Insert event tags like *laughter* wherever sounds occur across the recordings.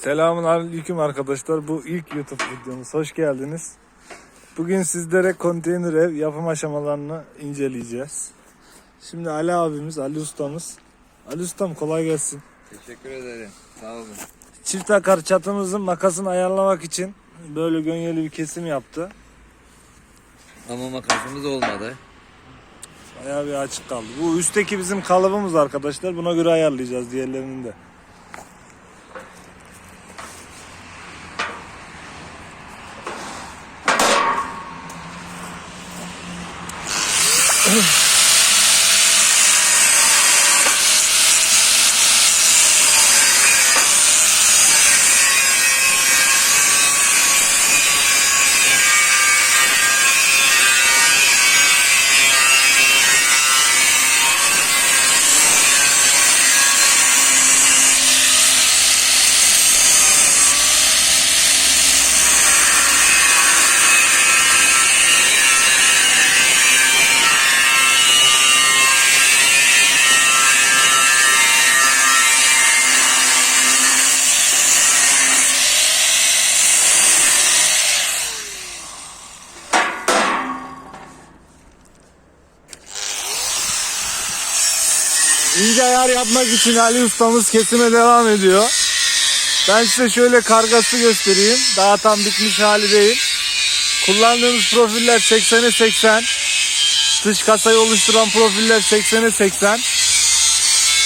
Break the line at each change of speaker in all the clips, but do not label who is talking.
Selamun aleyküm arkadaşlar. Bu ilk YouTube videomuz. Hoş geldiniz. Bugün sizlere konteyner ev yapım aşamalarını inceleyeceğiz. Şimdi Ali abimiz, Ali ustamız. Ali ustam kolay gelsin.
Teşekkür ederim. Sağ olun.
Çift akar çatımızın makasını ayarlamak için böyle gönyeli bir kesim yaptı.
Ama makasımız olmadı.
Bayağı bir açık kaldı. Bu üstteki bizim kalıbımız arkadaşlar. Buna göre ayarlayacağız diğerlerinin de. Ugh. İnce ayar yapmak için Ali ustamız kesime devam ediyor. Ben size şöyle kargası göstereyim. Daha tam bitmiş hali değil. Kullandığımız profiller 80'e 80. Dış kasayı oluşturan profiller 80'e 80.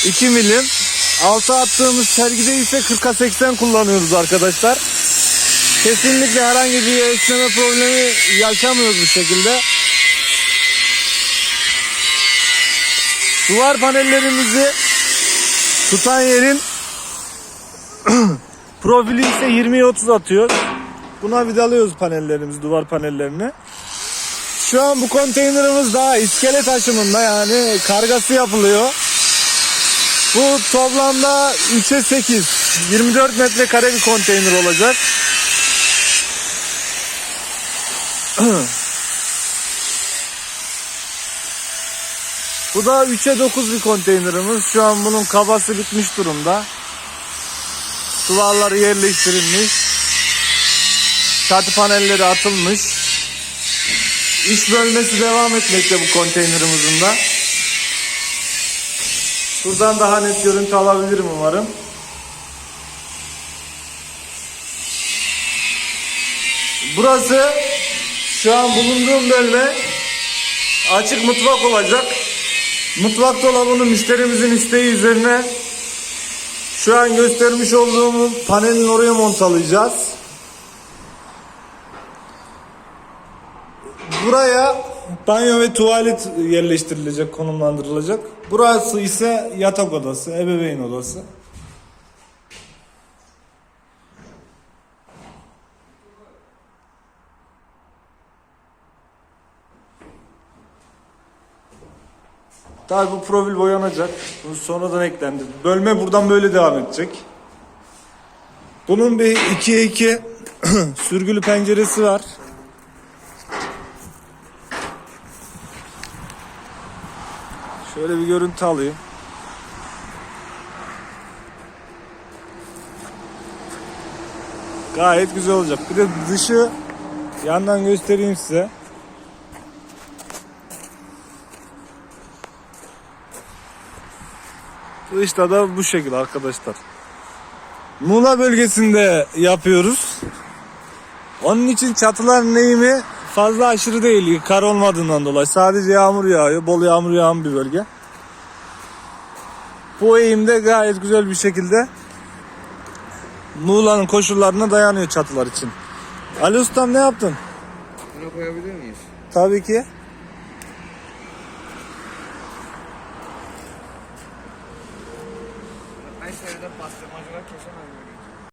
2 milim. Altı attığımız sergide ise 40'a 80 kullanıyoruz arkadaşlar. Kesinlikle herhangi bir esneme problemi yaşamıyoruz bu şekilde. Duvar panellerimizi tutan yerin *clears throat* profili ise 20'ye 30 atıyor. Buna vidalıyoruz panellerimizi, duvar panellerini. Şu an bu konteynerimiz daha iskele taşımında yani kargası yapılıyor. Bu toplamda 3'e 8, 24 metrekare bir konteyner olacak. *clears throat* Bu da 3'e 9 bir konteynerimiz. Şu an bunun kabası bitmiş durumda. Duvarları yerleştirilmiş. Çatı panelleri atılmış. İş bölmesi devam etmekte bu konteynerimizin de. Buradan daha net görüntü alabilirim umarım. Burası şu an bulunduğum bölme açık mutfak olacak. Mutfak dolabını müşterimizin isteği üzerine şu an göstermiş olduğum panelin oraya montalayacağız. Buraya banyo ve tuvalet yerleştirilecek, konumlandırılacak. Burası ise yatak odası, ebeveyn odası. Tabi bu profil boyanacak. Bu sonradan eklendi. Bölme buradan böyle devam edecek. Bunun bir 2'ye *clears throat* 2 sürgülü penceresi var. Şöyle bir görüntü alayım. Gayet güzel olacak. Bir de dışı yandan göstereyim size. Dışta da bu şekilde arkadaşlar. Muğla bölgesinde yapıyoruz. Onun için çatılar neyimi fazla aşırı değil kar olmadığından dolayı. Sadece yağmur yağıyor. Bol yağmur yağan bir bölge. Bu eğimde gayet güzel bir şekilde Muğla'nın koşullarına dayanıyor çatılar için. Ali Ustam ne yaptın?
Buna koyabilir miyiz?
Tabii ki.